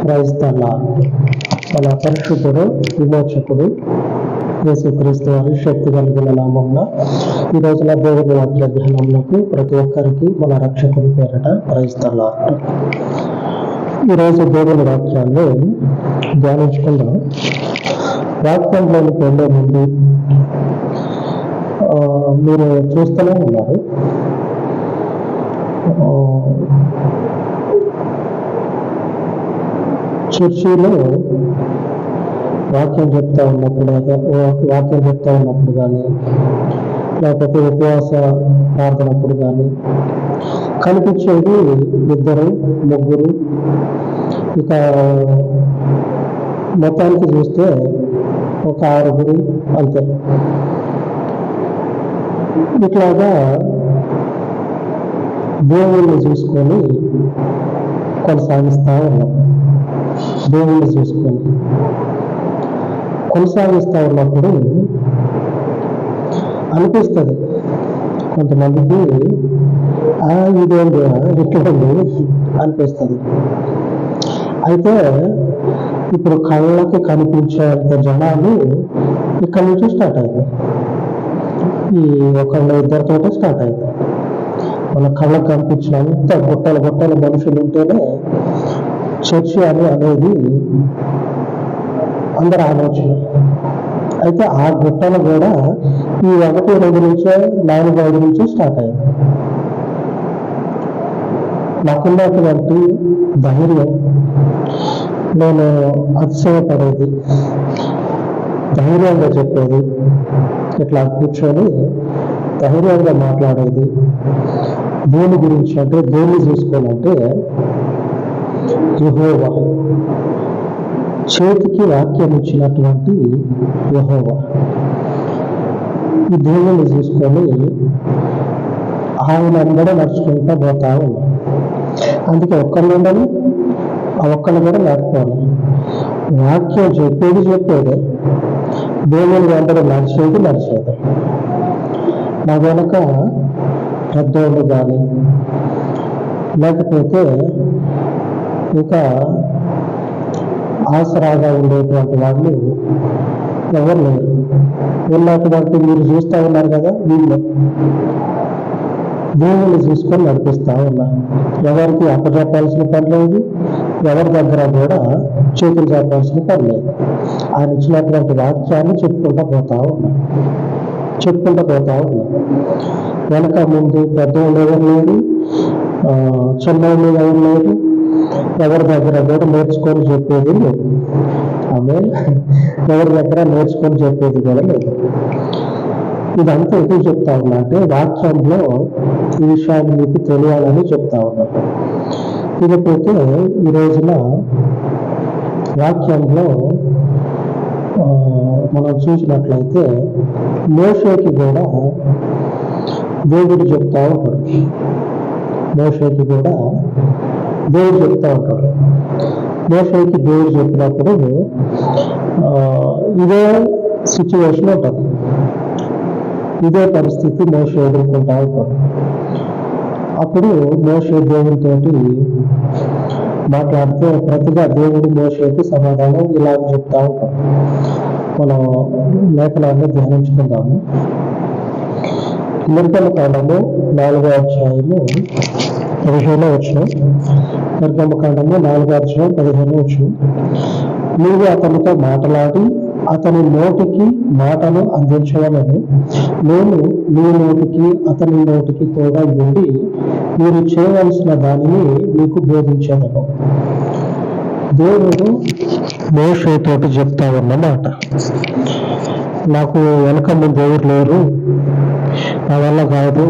క్రైస్తల మన పరిశుద్ధుడు విమోచకుడు యేసుక్రీస్తు వారి శక్తి కలిగిన నామంలో ఈ రోజున దేవుని వాక్య ధ్యానంలోకి ప్రతి ఒక్కరికి మన రక్షకుని పేరట క్రైస్తల ఈరోజు దేవుని వాక్యాన్ని ధ్యానించుకుందాం. వాక్యంలోనికి వెళ్ళే ముందు ఆ, మీరు చూస్తూనే ఉన్నారు. చర్చిలో వాక్యం చెప్తా ఉన్నప్పుడు వాక్యం చెప్తా ఉన్నప్పుడు కానీ లేకపోతే ఉపవాస ప్రార్థనప్పుడు కానీ కనిపించేది ఇద్దరు ముగ్గురు. ఇక మొత్తానికి చూస్తే ఒక ఆరుగురు అంతే. ఇట్లాగా దేవుణ్ణి చూసుకొని కొనసాగిస్తూ ఉన్నాం. దేవుణ్ణి చూసుకొని కొనసాగిస్తూ ఉన్నప్పుడు అనిపిస్తుంది. కొంతమందికి "ఆ, ఇదేంటి ఇట్లుంది అనిపిస్తుంది. అయితే ఇప్పుడు కళ్ళకి కనిపించేంత జనాలు ఇక్కడ నుంచి స్టార్ట్ అయింది ఈ ఒకళ్ళ ఇద్దరితోటే స్టార్ట్ అయింది మన కళ్ళకు కనిపించినంత గుట్టల గుట్టల మనుషులు ఉంటేనే చర్చి అని అనేది అందరి ఆలోచన. అయితే ఆ గుట్టలు కూడా ఈ ఒకటి రెండు నుంచే నాలుగు ఐదు నుంచే స్టార్ట్ అయింది నాకున్నటువంటి ధైర్యం నేను అతిశయపడేది ధైర్యంగా చెప్పేది ఇట్లా కూర్చొని ధైర్యంగా మాట్లాడేది దేని గురించి అంటే దేన్ని చూసుకోవాలంటే యెహోవా. చేతికి వాక్యం ఇచ్చినటువంటి యెహోవా. ఈ దేవుని చూసుకొని ఆయన అందరూ నడుచుకుంటూ పోతా ఉన్నాం అందుకే ఒక్కళ్ళు ఉండని ఆ ఒక్కళ్ళు కూడా లేకపోవాలి. వాక్యం చెప్పేది చెప్పేదే దేవుని వెంటనే నడిచేది నడిచేది. నా వెనక పెద్దోళ్ళు కానీ లేకపోతే ఇంకా ఆసరాగా ఉండేటువంటి వాళ్ళు ఎవరు లేరు. ఉన్నటువంటి మీరు చూస్తూ ఉన్నారు కదా వీళ్ళు. దేవుని చూసుకొని నడిపిస్తూ ఉన్నా ఎవరికి అప్పచెప్పాల్సిన పని లేదు ఎవరి దగ్గర కూడా చేతులు చెప్పాల్సిన పని లేదు. ఆయన ఇచ్చినటువంటి వాక్యాన్ని చెప్పుకుంటూ పోతా ఉన్నా చెప్పుకుంటూ పోతా ఉన్నా వెనక ముందు పెద్దవాళ్ళు ఎవరు లేరు? ఆ, చిన్నవాళ్ళు ఎవరు లేరు? ఎవరి దగ్గర కూడా నేర్చుకొని చెప్పేది లేదు. ఆమె ఎవరి దగ్గర నేర్చుకొని చెప్పేది కూడా లేదు. ఇదంతా ఎందుకు చెప్తా ఉన్నా అంటే వాక్యంలో ఈ విషయాన్ని మీకు తెలియాలని చెప్తా ఉన్నా. ఇకపోతే ఈ రోజున వాక్యంలో ఆ, మనం చూసినట్లయితే మోషేకి కూడా దేవుడు చెప్తా ఉంటాడు మోషేకి కూడా దేవుడు చెప్తా ఉంటాడు మోషేకి దేవుడు చెప్పినప్పుడు ఇదే సిచ్యువేషన్ ఉంటుంది. ఇదే పరిస్థితి మోష ఎదుర్కొంటా ఉంటాడు అప్పుడు మోష దేవుడితో మాట్లాడితే ప్రతిగా దేవుడు మోషకి సమాధానం ఇలా చెప్తా ఉంటాడు మనం లేఖనాన్ని ధ్యానించుకుందాము. నిర్గమ కాండము నాలుగో అధ్యాయము పదిహేనో వచ్చినాం నిర్గమకాండము నాలుగో అధ్యాయం పదిహేను వచ్చు నీవు అతనితో మాట్లాడి అతని నోటికి మాటను అందించవలను. నేను నీ నోటికి అతని నోటికి తోడా ఉండి మీరు చేయవలసిన దానిని మీకు బోధించదను దేవుడు మోషతోటి చెప్తా ఉన్నమాట నాకు వెనక ముందు ఎవరు లేరు? నా వల్ల కాదు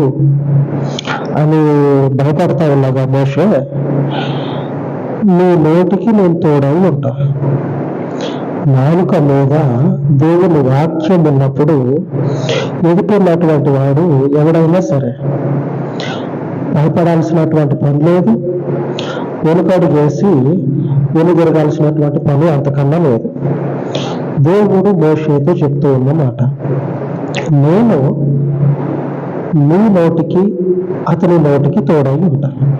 అని భయపడతా ఉన్నాగా మోషే? నీ నోటికి నేను తోడై ఉంటా. నాలుక మీద దేవుని వాక్యం ఉన్నప్పుడు ఎదుటిన్నటువంటి వాడు ఎవడైనా సరే భయపడాల్సినటువంటి పని లేదు. వెనుకడు చేసి వెనుదిరగాల్సినటువంటి పని అంతకన్నా లేదు. దేవుడు మోషేతో చెప్తూ ఉన్నమాట. నేను నీ నోటికి అతని నోటికి తోడై ఉంటాను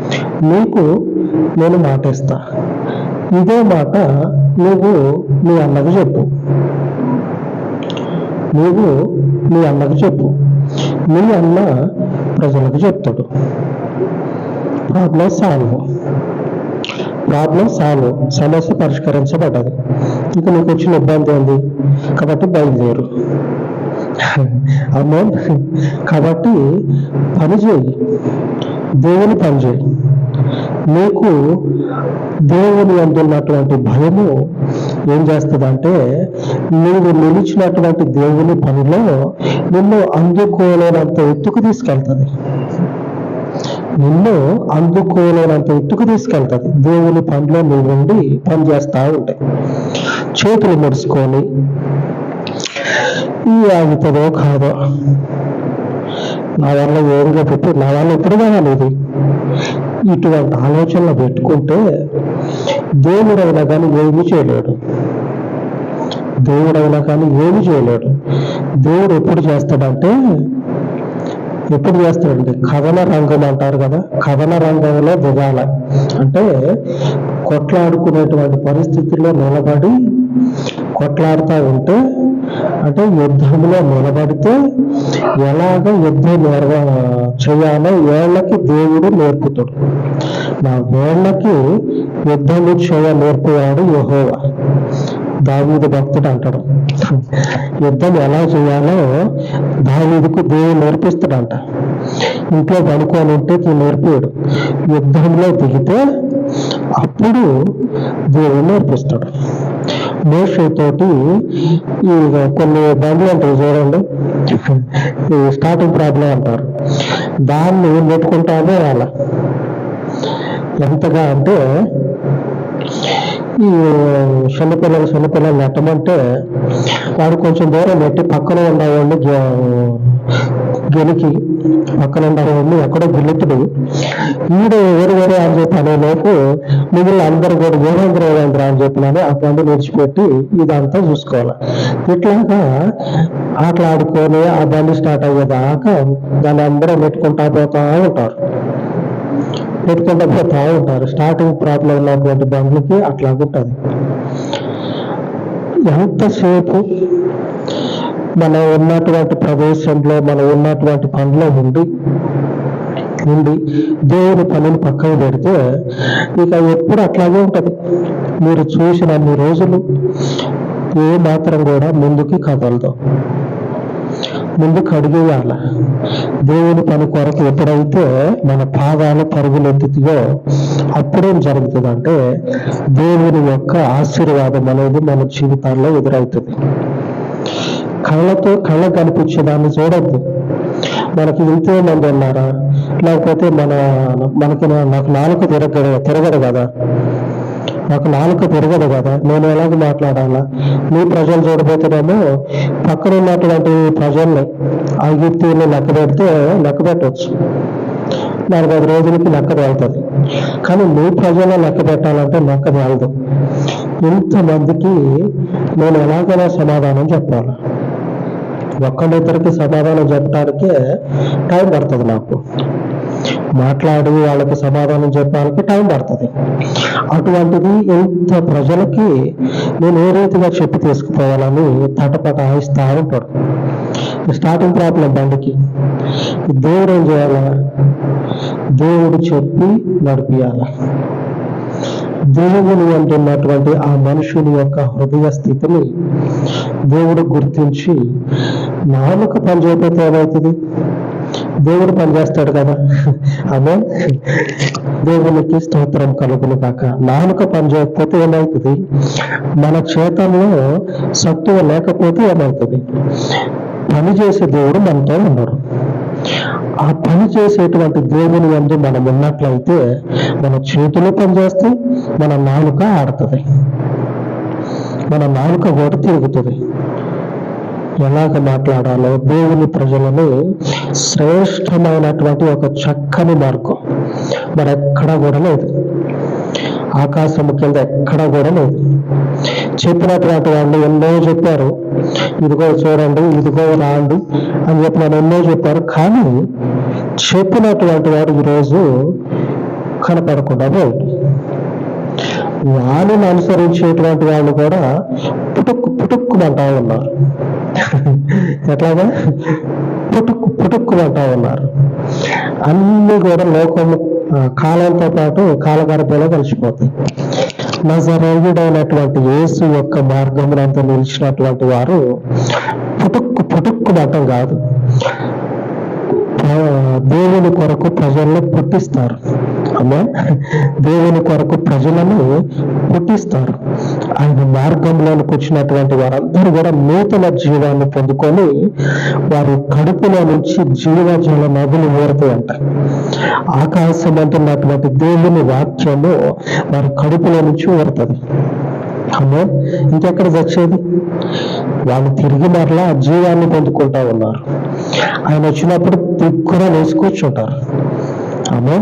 నీకు నేను మాటిస్తా. ఇదే మాట నువ్వు మీ అన్నకు చెప్పు. నువ్వు మీ అన్నకు చెప్పు. మీ అన్న ప్రజలకు చెప్తాడు. Problem solve. Problem solve. సమస్య పరిష్కరించబడ్డది. ఇక నీకు వచ్చిన ఇబ్బంది ఉంది కాబట్టి బయలుదేరు. అమ్మో కాబట్టి పని చేయి. దేవుని పని చేయి. మీకు దేవుని అందున్నటువంటి భయము ఏం చేస్తుందంటే నువ్వు నిలిచినటువంటి దేవుని పనిలో నిన్ను అందుకోలేనంత ఎత్తుకు తీసుకెళ్తుంది. నిన్ను అందుకోలేనంత ఎత్తుకు తీసుకెళ్తుంది. దేవుని పనిలో నువ్వు ఉండి పని చేస్తా ఉంటాయి చేతులు ముడుచుకొని ఈ ఆగుతుందో కాదో నా వల్ల ఏదిగా పెట్టి నా వల్ల ఎప్పుడు కావాలి ఇది ఇటువంటి ఆలోచనలు పెట్టుకుంటే దేవుడైనా కానీ ఏమీ చేయలేడు. దేవుడైనా కానీ ఏమీ చేయలేడు. దేవుడు ఎప్పుడు చేస్తాడంటే ఎప్పుడు చేస్తాడండి కథన రంగం అంటారు కదా కథన రంగంలో దిగాల. అంటే కొట్లాడుకునేటువంటి పరిస్థితుల్లో నిలబడి కొట్లాడుతూ ఉంటే అంటే యుద్ధంలో నిలబడితే ఎలాగ యుద్ధం నిర్వ చేయాలో. వేళ్ళకి దేవుడు నేర్పుతాడు. నా వేళ్ళకి యుద్ధము చేయ నేర్పేవాడు యెహోవా. దావీదు భక్తుడు అంటాడు. యుద్ధం ఎలా చేయాలో దావీదుకు దేవుడు నేర్పిస్తాడంట. ఇంట్లో పడుకొని ఉంటే తీ నేర్పాడు. యుద్ధంలో దిగితే అప్పుడు దేవుడు నేర్పిస్తాడు. మోషతోటి ఈ కొన్ని బండ్లు ఉంటాయి చూడండి. స్టార్టింగ్ ప్రాబ్లం అంటారు. దాన్ని నెట్టుకుంటానే వాళ్ళ ఎంతగా అంటే ఈ చిన్నపిల్లలు చిన్నపిల్లలు నెట్టమంటే వాడు కొంచెం దూరం నెట్టి పక్కన ఉండేవాడిని గెలికి పక్కన ఉండేవాడిని ఎక్కడో గిల్లెట్టుడు ఈడు వేరు వేరే అని చెప్పి అనేలోపు మిగిలిన అందరు కూడా గోవేంద్ర గోవేంద్ర అని చెప్పినాను ఆ బండి విడిచిపెట్టి ఇదంతా చూసుకోవాలి. ఇట్లాగా ఆటలాడుకొని ఆ బండి స్టార్ట్ అయ్యేదాకా దాన్ని అందరూ నెట్టుకుంటా పోతా ఉంటారు. పెట్టుకుంటా పోతా ఉంటారు. స్టార్టింగ్ ప్రాబ్లం ఉన్నటువంటి బండ్లకి అట్లాగుంటది. ఎంతసేపు మనం ఉన్నటువంటి ప్రదేశంలో మనం ఉన్నటువంటి పనిలో ఉండి ఉండి దేవుని పనిని పక్కన పెడితే ఇక ఎప్పుడు అట్లాగే ఉంటుంది. మీరు చూసిన అన్ని రోజులు ఏ మాత్రం కూడా ముందుకి కదలదు. ముందుకు అడిగేయాల దేవుని పని కొరకు ఎప్పుడైతే మన పాదాలు పరుగులెత్తుతాయో అప్పుడేం జరుగుతుందంటే దేవుని యొక్క ఆశీర్వాదం అనేది మన జీవితాల్లో ఎదురవుతుంది. కళ్ళతో కళ్ళ కనిపించే దాన్ని చూడద్దు. మనకి ఇంతే మంది ఉన్నారా? లేకపోతే మన మనకి నాకు నాలుక తిరగదు తిరగదు కదా? నాకు నాలుక తిరగదు కదా? నేను ఎలాగ మాట్లాడాలా? మీ ప్రజలు చూడబోతున్నామో. పక్కన ఉన్నటువంటి ప్రజల్ని ఐగుప్తుని లెక్క పెడితే లెక్క పెట్టవచ్చు నలభై ఐదు రోజులకి లెక్క తేలుతుంది. కానీ మీ ప్రజలు లెక్క పెట్టాలంటే లెక్క తేలదు. ఇంతమందికి నేను ఎలాగైనా సమాధానం చెప్పాలి? ఒక్కరిద్దరికి సమాధానం చెప్పడానికే టైం పడుతుంది నాకు. మాట్లాడి వాళ్ళకి సమాధానం చెప్పడానికి టైం పడుతుంది. అటువంటిది ఇంత ప్రజలకి నేను ఏ రీతిగా చెప్పి తీసుకుపోవాలని తటపట ఆయిస్తా ఉంటాడు. స్టార్టింగ్ ప్రాబ్లం బండికి. దేవుడు ఏం చేయాలా? దేవుడు చెప్పి నడిపియాలా? దేవుని అంటున్నటువంటి ఆ మనుషుని యొక్క హృదయ స్థితిని దేవుడు గుర్తించి నాలుక పనిచేయకపోతే ఏమవుతుంది? దేవుడు పనిచేస్తాడు కదా. అదే దేవునికి స్తోత్రం కలుగును కాక నాలుక పనిచేయకపోతే ఏమవుతుంది? మన చేతంలో సత్తువ లేకపోతే ఏమవుతుంది? పని చేసే దేవుడు మనతో ఉన్నాడు ఆ పని చేసేటువంటి దేవుని యందు మనం ఉన్నట్లయితే మన చేతులు పనిచేస్తాయి మన నాలుక ఆడుతుంది మన నాలుక కూడా తిరుగుతుంది. ఎలాగ మాట్లాడాలో దేవుని ప్రజలను శ్రేష్టమైనటువంటి ఒక చక్కని మార్గం. మరి ఎక్కడ కూడా లేదు. ఆకాశము కింద ఎక్కడా కూడా లేదు. చెప్పినటువంటి వాళ్ళు ఎన్నో చెప్పారు. ఇదిగో చూడండి ఇదిగో రాండి అని చెప్పి నన్ను ఎన్నో చెప్పారు. కానీ చెప్పినటువంటి వాడు ఈరోజు కనపడకుండా పోయాడు. వాళ్ళని అనుసరించేటువంటి వాళ్ళు కూడా పుటుక్కు పుటుక్కుమంటా ఉన్నారు. ఎట్లాగా? పుటుక్కు పుటుక్కుమంటా ఉన్నారు. అన్ని కూడా లోకము కాలంతో పాటు కాలగర్భంలో కలిసిపోతాయి. నజరయుడైనటువంటి యేసు యొక్క మార్గములంతా నిలిచినటువంటి వారు పుటుక్కు పుటుక్కుమటం కాదు. దేవుని కొరకు ప్రజల్లో పుట్టిస్తారు. అమ్మా దేవుని కొరకు ప్రజలను పుట్టిస్తారు. ఆయన మార్గంలోనికి వచ్చినటువంటి వారందరూ కూడా నూతన జీవాన్ని పొందుకొని వారి కడుపులో నుంచి జీవజల నదులు ఊరుతాయంట ఆకాశం అంటున్నటువంటి దేవుని వాక్యము వారి కడుపులో నుంచి ఊరుతుంది. అమ్మో ఇంకెక్కడ చచ్చేది? వాళ్ళు తిరిగి మరలా జీవాన్ని పొందుకుంటా ఉన్నారు. ఆయన వచ్చినప్పుడు దిక్కున వేసి కూర్చుంటారు. ఆమె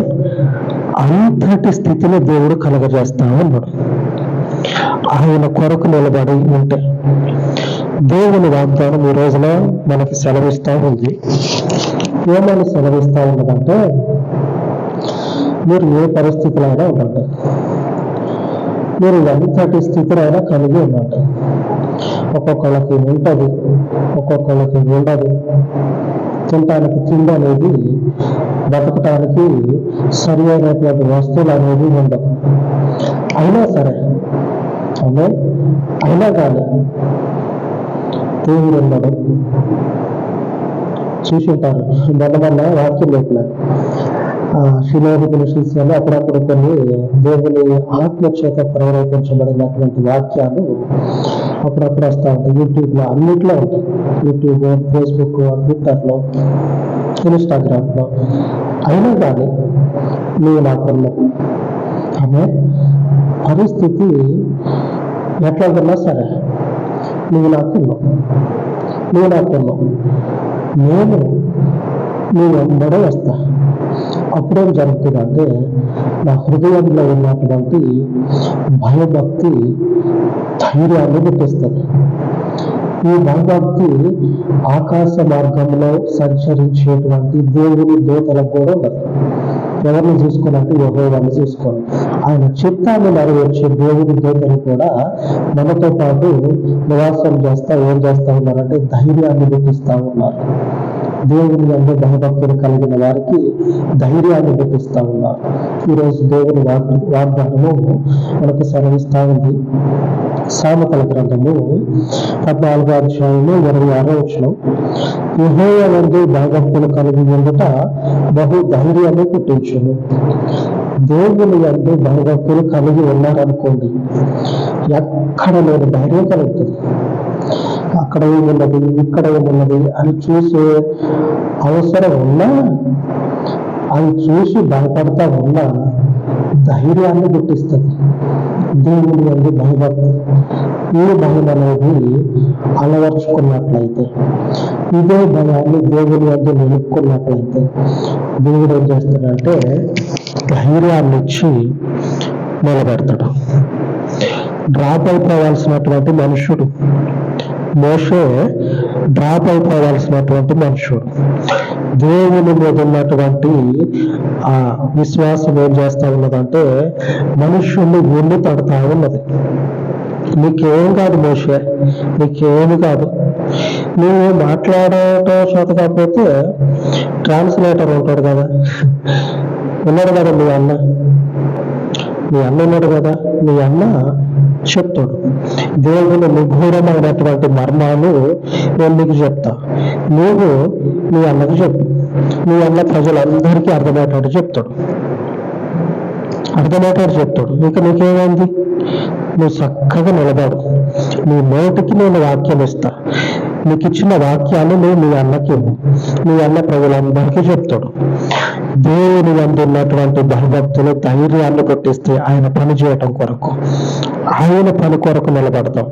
అంతటి స్థితిని దేవుడు కలగజేస్తా ఉన్నాడు ఆయన కొరకు నిలబడి ఉంటే దేవుని వాగ్దానం ఈ రోజున మనకి సెలవిస్తా ఉంది. ఏమని సెలవిస్తా ఉన్నదంటే మీరు ఏ పరిస్థితిలో ఉండండి. మీరు వెనుకటి స్థితిలో కలిగి ఉన్నారు ఒక్కొక్కళ్ళకి ఉంటుంది ఒక్కొక్కళ్ళకి ఉండదు. తినటానికి తిండి అనేది బతకటానికి సరి అయినటువంటి వస్తువులు అనేది ఉండవు. అయినా సరే అవునే అయినా కానీ దేవుడు ఉన్నాడు. చూసి ఉంటారు. మొన్న మొన్న వాక్యం పెట్టిన శిలోహితుల శిష్యాలు అప్పుడప్పుడు కొన్ని దేవుని ఆత్మ చేత ప్రేరేపించబడినటువంటి వాక్యాలు అప్పుడప్పుడు వస్తూ ఉంటాయి. యూట్యూబ్లో అన్నిట్లో ఉంటాయి. యూట్యూబ్ ఫేస్బుక్ ట్విట్టర్లో ఇన్స్టాగ్రామ్లో. అయినా కానీ నువ్వు నాకున్నావు అనే పరిస్థితి ఎట్లాగున్నా సరే నువ్వు నాకున్నావు నువ్వు నాకున్నావు నేను నువ్వు వెంబడే వస్తా. అప్పుడేం జరుగుతుందంటే నా హృదయంలో ఉన్నటువంటి భయభక్తి ధైర్యాన్ని పుట్టిస్తుంది. ఈ భయభక్తి ఆకాశ మార్గంలో సంచరించేటువంటి దేవుని దేవతలకు కూడా ఉండదు ఎవరిని చూసుకోవాలంటే యహోవాన్ని చూసుకోవాలి ఆయన చిత్తాన్ని నెరవేర్చే దేవుడి దేవతలు కూడా మనతో పాటు నివాసం చేస్తా ఏం చేస్తా ఉన్నారంటే ధైర్యాన్ని పుట్టిస్తా ఉన్నారు. దేవుని అందు భయభక్తులు కలిగిన వారికి ధైర్యాన్ని పుట్టిస్తా ఉన్నారు ఈరోజు దేవుని వాగ్దానము మనకు సెలవిస్తా ఉంది. సామెతల గ్రంథము పద్నాలుగో అధ్యాయము ఇరవై ఆరో వచ్చిన యెహోవా యందు భయభక్తులు కలిగి ఉండట బహు ధైర్యాన్ని పుట్టించును. దేవుని యందు భయభక్తులు కలిగి ఉన్నారనుకోండి ఎక్కడ లేని ధైర్యం కలుగుతుంది. అక్కడ ఏమున్నది ఇక్కడ ఏమున్నది అని చూసే అవసరం ఉన్నా అది చూసి భయపడతా ఉన్నా ధైర్యాన్ని పుట్టిస్తుంది. దేవుని అందు భయభక్తి. ఈ భయం అనేది అలవర్చుకున్నట్లయితే ఇదే భయాన్ని దేవుని అందు నిలుపుకున్నట్లయితే దేవుడు ఏం చేస్తాడంటే ధైర్యాన్ని ఇచ్చి నిలబెడతాడు. డ్రాప్ అయిపోవాల్సినటువంటి మనుషుడు మోషే డ్రాప్ అయిపోవాల్సినటువంటి మనుషుడు దేవుని మీద ఉన్నటువంటి ఆ విశ్వాసం ఏం చేస్తా ఉన్నదంటే మనుషుల్ని గుండు తడతా ఉన్నది. నీకేం కాదు మోషే నీకేమి కాదు. నువ్వు మాట్లాడటం చేత కాకపోతే ట్రాన్స్లేటర్ ఉంటాడు కదా. ఉన్నాడు కదా మీ అన్న? మీ అన్న ఉన్నాడు కదా? మీ అన్న చెప్తాడు. దేవుని నిఘోరమైనటువంటి మర్మాలు నేను నీకు చెప్తా. నువ్వు నీ అన్నకు చెప్పు. నీ అన్న ప్రజలందరికీ అర్థమయ్యేటట్టు చెప్తాడు. అర్థమయ్యేటట్టు చెప్తాడు. ఇక నీకేమైంది? నువ్వు చక్కగా నిలబడు. నీ నోటికి నేను వాక్యం ఇస్తా. నీకు ఇచ్చిన వాక్యాన్ని నువ్వు మీ అన్నకి మీ అన్న ప్రజలందరికీ చెప్తాడు. దేవుని అందు ఉన్నటువంటి భయభక్తులు ధైర్యాన్ని కొట్టిస్తే ఆయన పని చేయటం కొరకు. ఆయన పని కొరకు నిలబడతాం.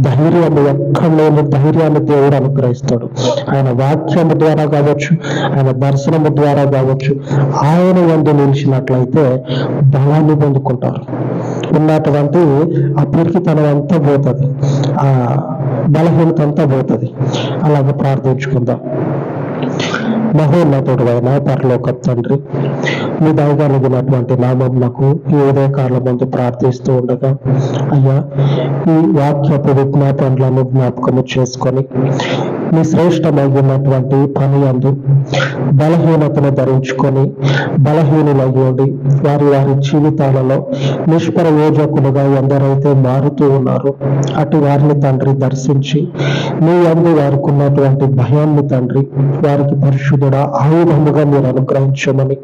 ధైర్యాన్ని ఎక్కడ లేని ధైర్యాన్ని దేవుడు అనుగ్రహిస్తాడు. ఆయన వాక్యము ద్వారా కావచ్చు ఆయన దర్శనము ద్వారా కావచ్చు ఆయన ఎందు నిలిచినట్లయితే బలాన్ని పొందుకుంటారు. ఉన్నటువంటి ఆ పిరికితనం అంతా పోతుంది. ఆ బలహీనత అంతా పోతుంది. అలాగే ప్రార్థించుకుందాం. మహోన్నతుడు అయిన పరలోక తండ్రి మీ దయగలిగినటువంటి నామమునకు ఈ ఉదయ ముందు ప్రార్థిస్తూ ఉండగా అయ్యా ఈ వాక్యపు విజ్ఞాపనలను జ్ఞాపకము చేసుకొని మీ శ్రేష్టమైనటువంటి పని అందు బలహీనతను ధరించుకొని బలహీనులయ్యండి. వారి వారి జీవితాలలో నిష్ప్రయోజకులుగా ఎందరైతే మారుతూ ఉన్నారో అటు వారిని తండ్రి దర్శించి మీ అందు వారికి ఉన్నటువంటి భయాన్ని తండ్రి వారికి పరిశుద్ధుడ ఆయుధముగా మీరు అనుగ్రహించమని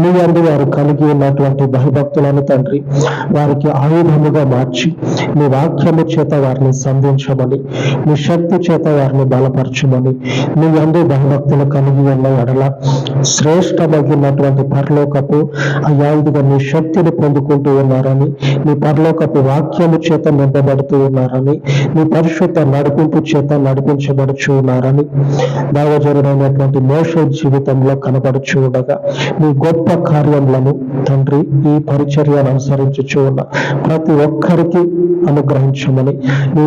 మీ అందు వారు కలిగి ఉన్నటువంటి భయభక్తులను తండ్రి వారికి ఆయుధముగా మార్చి మీ వాక్యము చేత వారిని సంధించమని మీ శక్తి చేత వారిని బలపరచమని మీ అందు భయభక్తులు కలిగి ఉన్న ఎడల శ్రేష్టమైనటువంటి పరలోకపు అయ్యా ఇదిగా మీ శక్తిని పొందుకుంటూ ఉన్నారని మీ పరలోకపు వాక్యము చేత నింపబడుతూ ఉన్నారని మీ పరిశుద్ధ నడిపింపు చేత నడిపించబడుచు ఉన్నారని దావజరుడైనటువంటి మోష జీవితంలో కనబడుచు ఉండగా మీ గొప్ప కార్యములను తండ్రి ఈ పరిచర్యను అనుసరించుచు ఉన్న ప్రతి ఒక్కరికి అనుగ్రహించమని నీ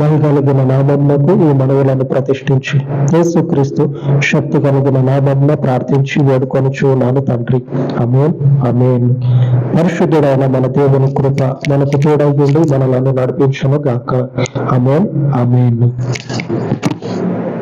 దయగలిగిన నామమునకు ఈ మనవులను ప్రతిష్ఠించి యేసుక్రీస్తు శక్తి కలిగిన నామంలో ప్రార్థించి వేడుకొని ఉన్నాను తండ్రి. అమేన్ అమేన్ పరిశుద్ధుడైన మన దేవుని కృప మనకు తోడై ఉండి మనలను నడిపించను గాక. అమేన్ అమేన్